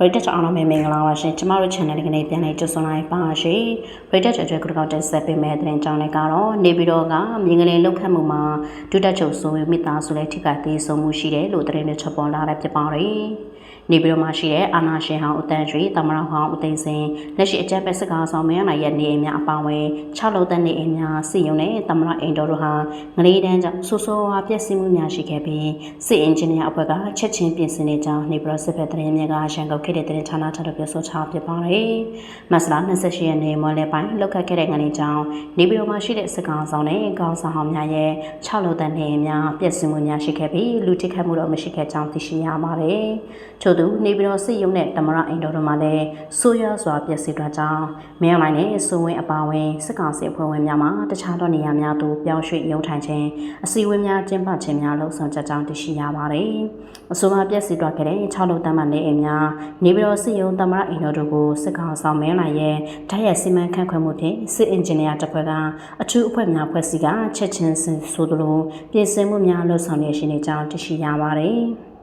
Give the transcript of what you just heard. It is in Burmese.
ရိတက်အောင်လုံးမင်္ဂလာပါရှင်ကျမတို့ channel လေးကနေပြန်လည်ကြိုဆိုလိုက်ပါရှင်ရိတက်ကျွဲကုတကောက်တက်ဆက်ပေးမဲ့တဲ့ကြောင်းလေးကတော့နေပြီးတော့ကမြင်းကလေးလောက်ခတ်မှုမှာဒုတက်ချုပ်ဆိုပြီးမိသားစုလေးထိခိုက်သေးဆုံးမှုရှိတယ်လို့သတင်းတွေချက်ပေါ်လာတဲ့ဖြစ်ပါတယ်နေပြည်တော်မှာရှိတဲ့အာနာရှင်ဟောင်းအတန်းကျွေတမရဟောင်းအသိစင်လက်ရှိအကြက်ပဲစကားဆောင်မရနိုင်ရဲ့နေအိမ်များအပောင်းဝင်6လုံးသက်နေအိမ်များစီယုံနဲ့တမရအိမ်တော်တို့ဟာငလေးတန်းကြောင့်ဆိုးဆိုးဝါးပျက်စီးမှုများရှိခဲ့ပြီးစစ်အင်ဂျင်နီယာအဖွဲ့ကချက်ချင်းပြင်ဆင်နေကြောင်းနေပြည်တော်စစ်ဘက်သတင်းများကရန်ကုန်ခေတ်တဲ့သတင်းဌာနထပ်ပြောဆိုချဖြစ်ပါတယ်။မဆလာ28ရက်နေ့မွန်လယ်ပိုင်းလောက်ခတ်ခဲ့တဲ့ငလေးကြောင့်နေပြည်တော်မှာရှိတဲ့စကားဆောင်နဲ့ကောင်းဆောင်ဟောင်းများရဲ့6လုံးသက်နေအိမ်များပျက်စီးမှုများရှိခဲ့ပြီးလူထိခိုက်မှုတော့မရှိခဲ့ကြောင်းသိရှိရပါတယ်။ချို့သူနေပြည်တော်စစ်ရုံးနဲ့တမရအိမ်တော်တို့မှာလည်းဆိုးရွားစွာပျက်စီးသွားကြောင်းမင်းအောင်လိုင်းနဲ့စိုးဝင်းအပါဝင်စစ်ကောင်စီအဖွဲ့ဝင်များမှတခြားသောနေရာများသို့ပြောင်းရွှေ့ရုံထိုင်ခြင်းအစည်းအဝေးများကျင်းပခြင်းများလှုပ်ဆောင်ကြကြောင်းသိရှိရပါတယ်။အဆိုပါပျက်စီးသွားခဲ့တဲ့6လုံးတမ်းမှနေအိမ်များ နေပြည်တော်စစ်ရုံးတမရအိမ်တော်တို့ကိုစစ်ကောင်ဆောင်မင်းလိုက်ရဲ့ဓာတ်ရိုက်စီမံခန့်ခွဲမှုဖြင့်စစ်အင်ဂျင်နီယာတပ်ဖွဲ့ကအထူးအဖွဲ့များဖွဲ့စည်းကချက်ချင်းဆိုသလိုပြင်ဆင်မှုများလှုပ်ဆောင်နေရှိနေကြောင်းသိရှိရပါတယ်။